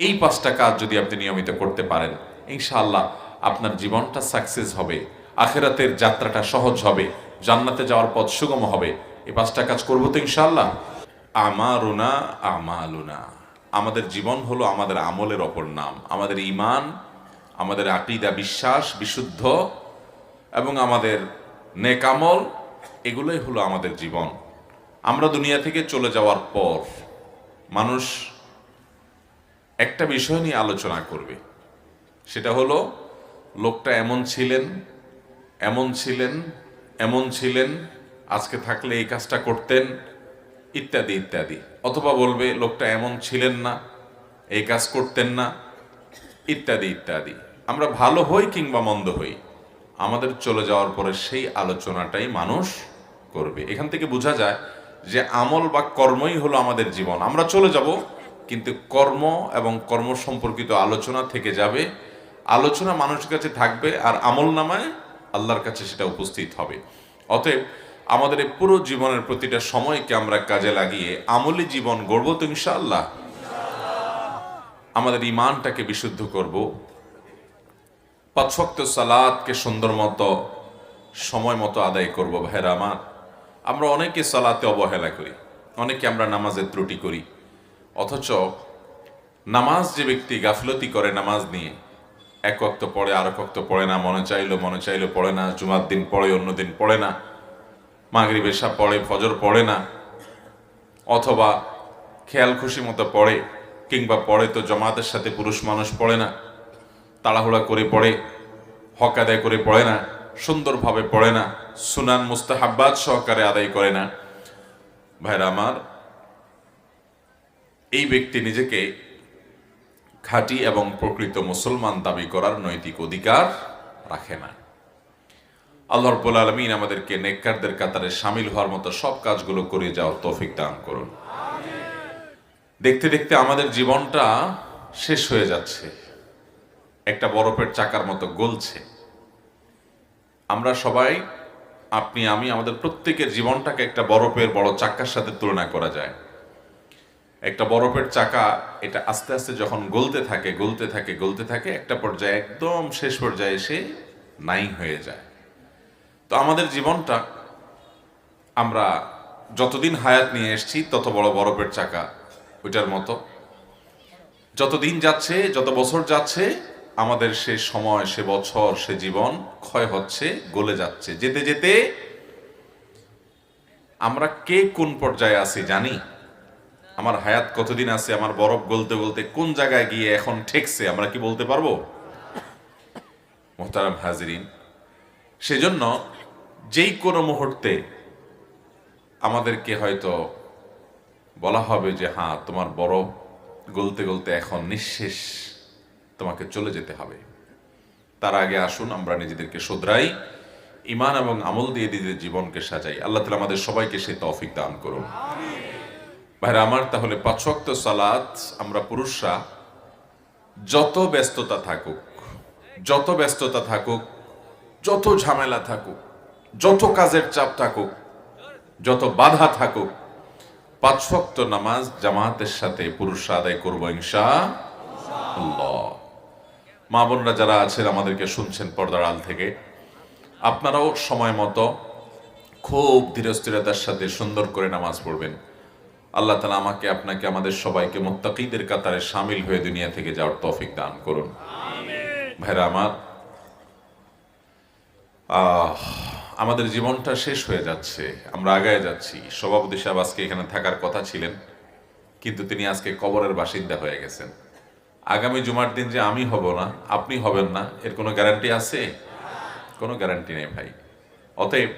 এই পাঁচটা কাজ যদি আপনি নিয়মিত করতে পারেন, ইনশাআল্লাহ আপনার জীবনটা সাকসেস হবে, আখেরাতের যাত্রাটা সহজ হবে, জান্নাতে যাওয়ার পথ সুগম হবে। এই পাঁচটা কাজ করব তো ইনশাআল্লাহ? আমারুনা আমালুনা। আমাদের জীবন হলো আমাদের আমলের অপর নাম। আমাদের ইমান আমাদের আকিদা বিশ্বাস বিশুদ্ধ এবং আমাদের নেকামল এগুলোই হলো আমাদের জীবন। আমরা দুনিয়া থেকে চলে যাওয়ার পর মানুষ একটা বিষয় নিয়ে আলোচনা করবে। সেটা হলো, লোকটা এমন ছিলেন এমন ছিলেন এমন ছিলেন, আজকে থাকলে এই কাজটা করতেন, ইত্যাদি ইত্যাদি। অথবা বলবে, লোকটা এমন ছিলেন না, এই কাজ করতেন না, ইত্যাদি ইত্যাদি। আমরা ভালো হই কিংবা মন্দ হই, আমাদের চলে যাওয়ার পরে সেই আলোচনাটাই মানুষ করবে। এখান থেকে বোঝা যায় যে আমল বা কর্মই হলো আমাদের জীবন। আমরা চলে যাব কিন্তু কর্ম এবং কর্ম সম্পর্কিত আলোচনা থেকে যাবে। আলোচনা মানুষের কাছে থাকবে আর আমল নামায় আল্লাহর কাছে সেটা উপস্থিত হবে। অতএব আমাদের এই পুরো জীবনের প্রতিটা সময়কে আমরা কাজে লাগিয়ে আমলি জীবন গড়ব তো ইনশাআল্লাহ। আমাদের ইমানটাকে বিশুদ্ধ করব। পাঁচশক্ত সালাদকে সুন্দর মতো, সময় মতো আদায় করব। ভাইরা আমার, আমরা অনেকে সালাতে অবহেলা করি, অনেকে আমরা নামাজের ত্রুটি করি। অথচ নামাজ যে ব্যক্তি গাফিলতি করে নামাজ নিয়ে, এক অক্ত পড়ে আর অক্ত পড়ে না, মনে চাইলো মনে চাইলো পড়ে না, জুমার দিন পড়ে, অন্য দিন পড়ে না মাগরি বেশা পড়ে, ফজর পড়ে না, অথবা খেয়াল খুশি মতো পড়ে, কিংবা পড়ে তো জমাতের সাথে পুরুষ মানুষ পড়ে না, তাড়াহুড়া করে পড়ে, হক আদায় করে পড়ে না, সুন্দরভাবে পড়ে না, সুনান মুস্তাহাব্বাদ সহকারে আদায় করে না। ভাইরা আমার এই ব্যক্তি নিজেকে খাঁটি এবং প্রকৃত মুসলমান দাবি করার নৈতিক অধিকার রাখে না। আল্লাহ রব্বুল আলমিন আমাদেরকে নেককারদের কাতারে সামিল হওয়ার মতো সব কাজগুলো করে যাওয়ার তৌফিক দান করুন। দেখতে দেখতে আমাদের জীবনটা শেষ হয়ে যাচ্ছে। একটা বরফের চাকার মতো গলছে। আমরা সবাই, আপনি, আমি, আমাদের প্রত্যেকের জীবনটাকে একটা বরফের বড় চাকার সাথে তুলনা করা যায়। একটা বরফের চাকা, এটা আস্তে আস্তে যখন গলতে থাকে গলতে থাকে গলতে থাকে, একটা পর্যায়ে একদম শেষ পর্যায়ে এসে নাই হয়ে যায়। তো আমাদের জীবনটা আমরা যতদিন হায়াত নিয়ে এসেছি, তত বড় বরফের চাকা ওইটার মতো। যতদিন যাচ্ছে, যত বছর যাচ্ছে, আমাদের সে সময়, সে বছর, সে জীবন ক্ষয় হচ্ছে, গলে যাচ্ছে। যেতে যেতে আমরা কে কোন পর্যায়ে আছি জানি? আমার হায়াত কতদিন আছে, আমার বরফ গলতে গলতে কোন জায়গায় গিয়ে এখন ঠেকছে, আমরা কি বলতে পারব? মোহতারাম হাজরিন, সেজন্য যেই কোনো মুহূর্তে আমাদেরকে হয়তো বলা হবে যে হ্যাঁ তোমার বরফ গলতে গলতে এখন নিঃশেষ, তোমাকে চলে যেতে হবে। তার আগে আসুন, আমরা নিজেদেরকে শোধরাই ইমান এবং আমল দিয়ে নিজেদের জীবনকে সাজাই। আল্লাহ তালা আমাদের সবাইকে সে তৌফিক দান করুন। ভাইরা, আমার তাহলে পাঁচক্ত সালাত আমরা পুরুষরা যত ব্যস্ততা থাকুক, যত ব্যস্ততা থাকুক, যত ঝামেলা থাকুক, যত কাজের চাপ থাকুক, যত বাধা থাকুক, পাঁচ ওয়াক্ত নামাজ জামাতের সাথে পুরুষরা আদায় করব ইনশা মা বোনরা যারা আছেন, আমাদেরকে শুনছেন পর্দার আল থেকে, আপনারাও সময় মতো খুব ধীরস্থিরতার সাথে সুন্দর করে নামাজ পড়বেন। আল্লাহ তালা আমাকে আপনাকে আমাদের সবাইকে মোত্তাকিদের কাতারে সামিল হয়ে দুনিয়া থেকে যাওয়ার তৌফিক দান করুন। ভাইরা আমার আহ, আমাদের জীবনটা শেষ হয়ে যাচ্ছে আমরা আগায় যাচ্ছি। সভাপতি সাহেব আজকে এখানে থাকার কথা ছিলেন কিন্তু তিনি আজকে কবরের বাসিন্দা হয়ে গেছেন। আগামী জুমার দিন যে আমি হব না আপনি হবেন না এর কোনো গ্যারান্টি আছে? কোনো গ্যারান্টি নেই ভাই। অতএব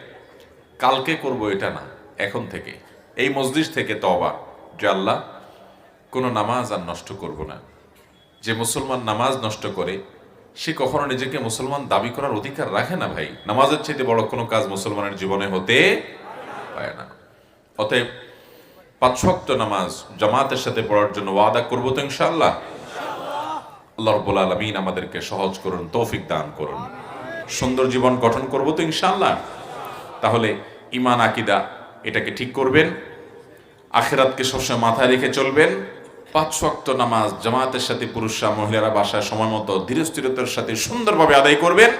কালকে করব এটা না এখন থেকে। এই মসজিদ থেকে তবা যে আল্লাহ কোনো নামাজ আর নষ্ট করব না। যে মুসলমান নামাজ নষ্ট করে, সে কখনো নিজেকে মুসলমান দাবি করার অধিকার রাখে না ভাই। নামাজের চাইতে বড় কোনো কাজ মুসলমানের জীবনে হতে পারে না। অতএব পাঁচ ওয়াক্ত নামাজ জামাতের সাথে পড়ার জন্য ওয়াদা করব তো ইনশাল্লাহ আল্লাহ রব্বুল আলমিন আমাদেরকে সহজ করুন, তৌফিক দান করুন। সুন্দর জীবন গঠন করব তো ইনশাল্লাহ তাহলে ইমান আকিদা এটাকে ঠিক করবেন। আখেরাতকে সবসময় মাথায় রেখে চলবেন। পাঁচ ওয়াক্ত নামাজ জামাতের সাথে পুরুষরা, মহিলারা বাসায় সময় মতো ধীরস্থিরতার সাথে সুন্দরভাবে আদায় করবেন।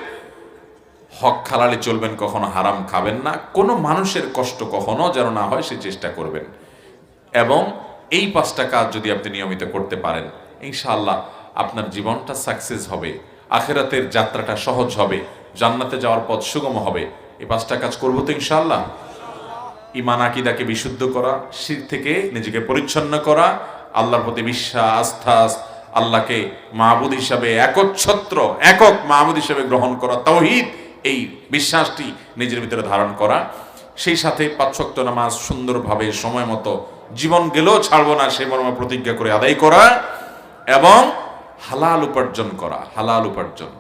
হক খালালি চলবেন, কখনো হারাম খাবেন না। কোনো মানুষের কষ্ট কখনো যেন না হয়, সে চেষ্টা করবেন। এবং এই পাঁচটা কাজ যদি আপনি নিয়মিত করতে পারেন, ইনশাআল্লাহ আপনার জীবনটা সাকসেস হবে। আখেরাতের যাত্রাটা সহজ হবে। জান্নাতে যাওয়ার পথ সুগম হবে। এই পাঁচটা কাজ করব তো ইনশাআল্লাহ। ইমান আকিদাকে বিশুদ্ধ করা, শির থেকে নিজেকে পরিচ্ছন্ন করা, আল্লাহর প্রতি বিশ্বাস আস্থা আল্লাহকে মাহবুদ হিসাবে একচ্ছত্র, একক মাহবুদ হিসাবে গ্রহণ করা, তৌহিদ, এই বিশ্বাসটি নিজের ভিতরে ধারণ করা। সেই সাথে পাঁচশক্ত নামাজ সুন্দরভাবে সময় মতো জীবন গেলেও ছাড়বো না, সে মর্মে প্রতিজ্ঞা করে আদায় করা এবং হালাল উপার্জন করা, হালাল উপার্জন।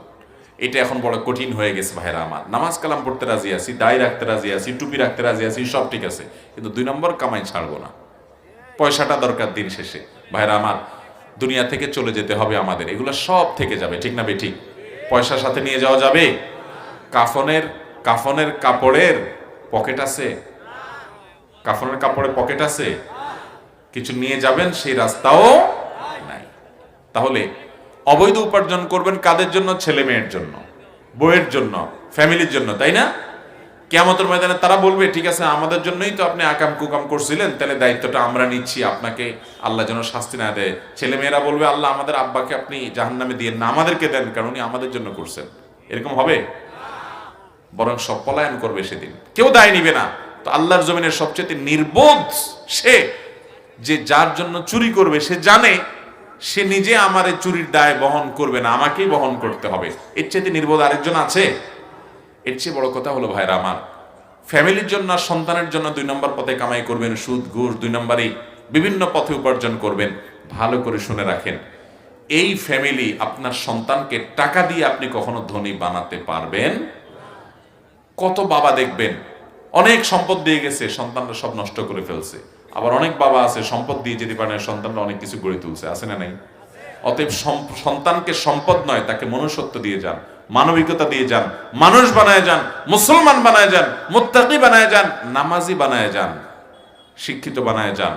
এটা এখন বড় কঠিন হয়ে গেছে ভাইরা আমার। নামাজ কালাম পড়তে রাজি আছি দায় রাখতে রাজি আছি, টুপি রাখতে রাজি আছি, সব ঠিক আছে। কিন্তু দুই নম্বর কামাই ছাড়বো না। পয়সাটা দরকার দিন শেষে। ভাইরা আমার, দুনিয়া থেকে চলে যেতে হবে আমাদের। এগুলো সব থেকে যাবে, ঠিক না বেঠিক? পয়সার সাথে নিয়ে যাওয়া যাবে? কাফনের কাফনের কাপড়ের পকেট আছে? কাফনের কাপড়ের পকেট আছে? কিছু নিয়ে যাবেন, সেই রাস্তাও নাই। তাহলে অবৈধ উপার্জন করবেন কাদের জন্য? ছেলে মেয়ের জন্য বইয়ের জন্য, ফ্যামিলির জন্য, তাই না? কেমতের ময়দানে তারা বলবে, ঠিক আছে, আমাদের জন্যই তো আপনি আকাম কুকাম করছিলেন, তাহলে দায়িত্বটা আমরা নিচ্ছি, আপনাকে আল্লাহ যেন শাস্তি না দেয়। ছেলে মেয়েরা বলবে, আল্লাহ আমাদের আব্বাকে আপনি জাহান্নামে দিয়ে না আমাদেরকে দেন, কারণ উনি আমাদের জন্য করছেন। এরকম হবে? বরং সব পলায়ন করবে সেদিন। কেউ দায় নিবে না। তো আল্লাহর জমিনের সবচেয়ে নির্বোধ সে, যে যার জন্য চুরি করবে, সে জানে সে নিজে আমার এই চুরির দায় বহন করবে না, আমাকেই বহন করতে হবে। এর চেয়ে নির্বোধ আরেকজন আছে? এর চেয়ে বড় কথা হলো ভাইরা আমার, ফ্যামিলির জন্য আর সন্তানের জন্য দুই নম্বর পথে কামাই করবেন, সুদ, ঘুষ, দুই নম্বরই বিভিন্ন পথে উপার্জন করবেন, ভালো করে শুনে রাখেন। এই ফ্যামিলি আপনার সন্তানকে টাকা দিয়ে আপনি কখনো ধনী বানাতে পারবেন? কত বাবা দেখবেন, অনেক সম্পদ দিয়ে গেছে, সন্তানরা সব নষ্ট করে ফেলছে। আবার অনেক বাবা আছে, সম্পদ দিয়ে যেতে পারে সন্তানরা অনেক কিছু গড়ে তুলছে, আছে না নাই? অতএব সন্তানকে সম্পদ নয়, তাকে মনুষ্যত্ব দিয়ে যান, মানবিকতা দিয়ে যান, মানুষ বানায় যান, মুসলমান বানায় যান, মুত্তাকি বানায় যান, নামাজি বানায় যান, শিক্ষিত বানায় যান,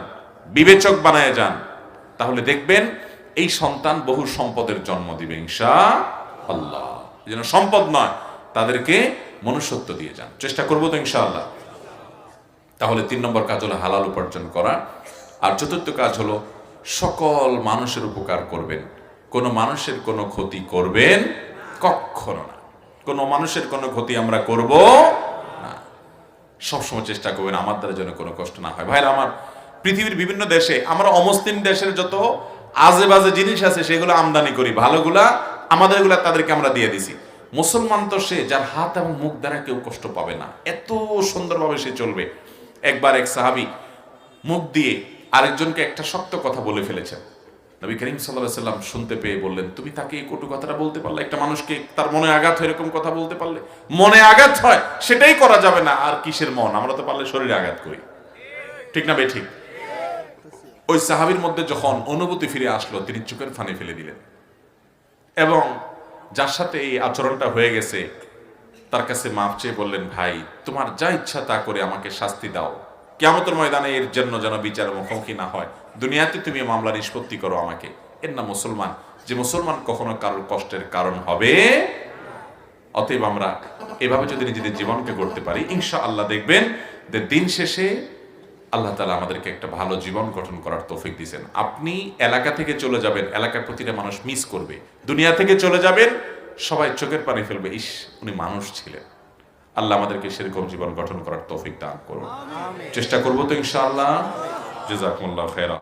বিবেচক বানায় যান, তাহলে দেখবেন এই সন্তান বহু সম্পদের জন্ম দিবে ইনশা আল্লাহ যেন সম্পদ নয়, তাদেরকে মনুষ্যত্ব দিয়ে যান। চেষ্টা করব তো, ইনশাআল্লাহ। তাহলে তিন নম্বর কাজ হলো হালাল উপার্জন করা। আর চতুর্থ কাজ হলো সকল মানুষের উপকার করবেন। কোনো মানুষের কোনো ক্ষতি করবেন কখনো না। কোনো মানুষের কোনো ক্ষতি আমরা করব না। সবসময় চেষ্টা করবেন আমার দ্বারা যেন কোনো কষ্ট না হয়। ভাইরা, আমার পৃথিবীর বিভিন্ন দেশে, আমরা অমুসলিম দেশের যত আজে বাজে জিনিস আছে, সেগুলো আমদানি করি। ভালোগুলা, আমাদেরগুলা তাদেরকে আমরা দিয়ে দিছি। মুসলমান তো সে, যার হাত এবং মুখ দ্বারা কেউ কষ্ট পাবে না। এত সুন্দরভাবে সে চলবে। একবার এক সাহাবি মুখ দিয়ে আরেকজনকে একটা শক্ত কথা বলে ফেলেছেন। নবী করিম সাল্লাহ সাল্লাম শুনতে পেয়ে বললেন, তুমি তাকে এই কটু কথাটা বলতে পারলে? একটা মানুষকে তার মনে আঘাত হয় এরকম কথা বলতে পারলে? মনে আঘাত হয়? সেটাই করা যাবে না। আর কিসের মন? আমরা তো পারলে শরীরে আঘাত করি। ঠিক না বে ঠিক। ওই সাহাবির মধ্যে যখন অনুভূতি ফিরে আসলো, তিনি চোখের ফানে ফেলে দিলেন। এবং যার সাথে এই আচরণটা হয়ে গেছে তার কাছে মাপ চেয়ে বললেন, ভাই, তোমার যা ইচ্ছা তা করে আমাকে শাস্তি দাও। কেমতের ময়দানে এর জন্য যেন বিচার মুখোমুখি না হয়। দুনিয়াতে তুমি মামলা নিষ্পত্তি করো আমাকে। এর না মুসলমান। যে মুসলমান কখনো কারোর কষ্টের কারণ হবে, অতএব আমরা এভাবে যদি নিজেদের জীবনকে গড়তে পারি ইনশা আল্লাহ দেখবেন যে দিন শেষে আল্লাহ তালা আমাদেরকে একটা ভালো জীবন গঠন করার তৌফিক দিয়েছেন। আপনি এলাকা থেকে চলে যাবেন, এলাকার প্রতিটা মানুষ মিস করবে। দুনিয়া থেকে চলে যাবেন সবাই চোখের পানি ফেলবে ইস উনি মানুষ ছিলেন। আল্লাহ আমাদেরকে সেরকম জীবন গঠন করার তৌফিক দান করুন। চেষ্টা করব তো ইনশাআল্লাহ। জেজাকুল্লাহ খেরা